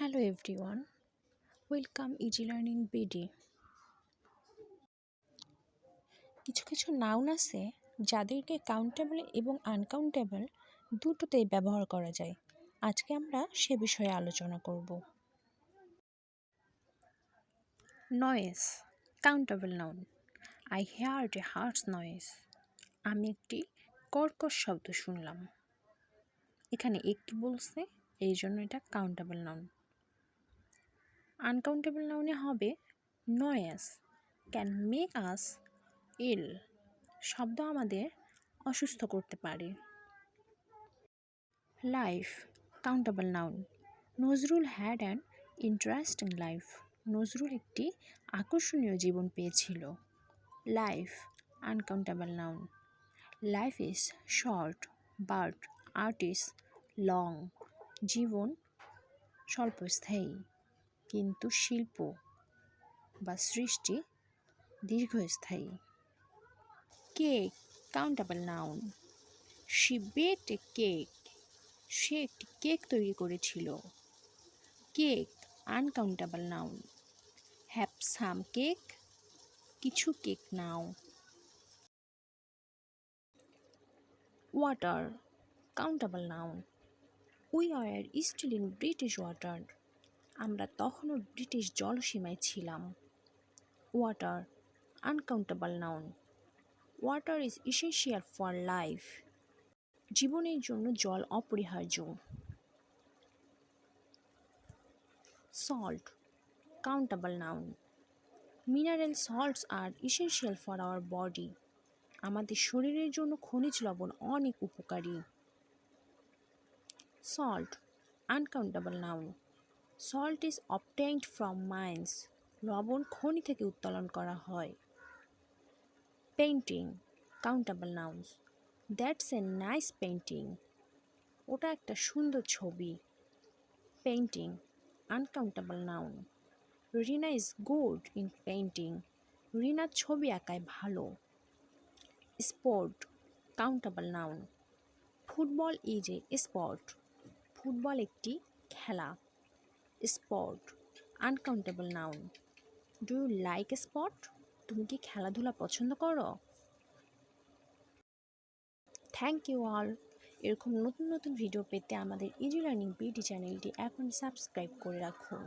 Hello everyone welcome easy learning BD কিছু কিছু noun আছে যাদেরকে কাউন্টেবল এবং আনকাউন্টেবল দুটোতেই ব্যবহার করা যায়। আজকে আমরা সে বিষয়ে আলোচনা করব। Noise countable noun I hear a harsh noise আমি একটি কর্কশ শব্দ শুনলাম। এখানে একটি বলছে এই জন্য এটা কাউন্টেবল নাউন আনকাউন্টেবল নাউনে হবে noise can make us ill শব্দ আমাদের অসুস্থ করতে পারে। Life countable noun Nazrul had an interesting life Nazrul একটি আকর্ষণীয় জীবন পেয়েছিল। Life uncountable noun life is short but art is long জীবন স্বল্পস্থায়ী। কিন্তু শিল্প বা সৃষ্টি দীর্ঘস্থায়ী। Cake countable noun she baked a cake সে একটি কেক তৈরি করেছিল। Cake uncountable noun have some cake কিছু cake now. Water countable noun we are still in British water আমরা তখনও ব্রিটিশ জলসীমায় ছিলাম। Water uncountable noun water is essential for life জীবনের জন্য জল অপরিহার্য। Salt countable noun mineral salts are essential for our body আমাদের শরীরের জন্য খনিজ লবণ অনেক উপকারী। Salt uncountable noun salt is obtained from mines লবণ খনি থেকে উত্তোলন করা হয়। Painting countable nouns that's a nice painting ওটা একটা সুন্দর ছবি। Painting uncountable noun Rina is good in painting রিনার ছবি আঁকায় ভালো। Sport countable noun football is a sport football একটি খেলা। Sport uncountable noun do you like sport তুমি কি খেলাধুলা পছন্দ করো? থ্যাংক ইউ অল এরকম নতুন নতুন ভিডিও পেতে আমাদের ইজি লার্নিং বিডি চ্যানেলটি এখন সাবস্ক্রাইব করে রাখুন।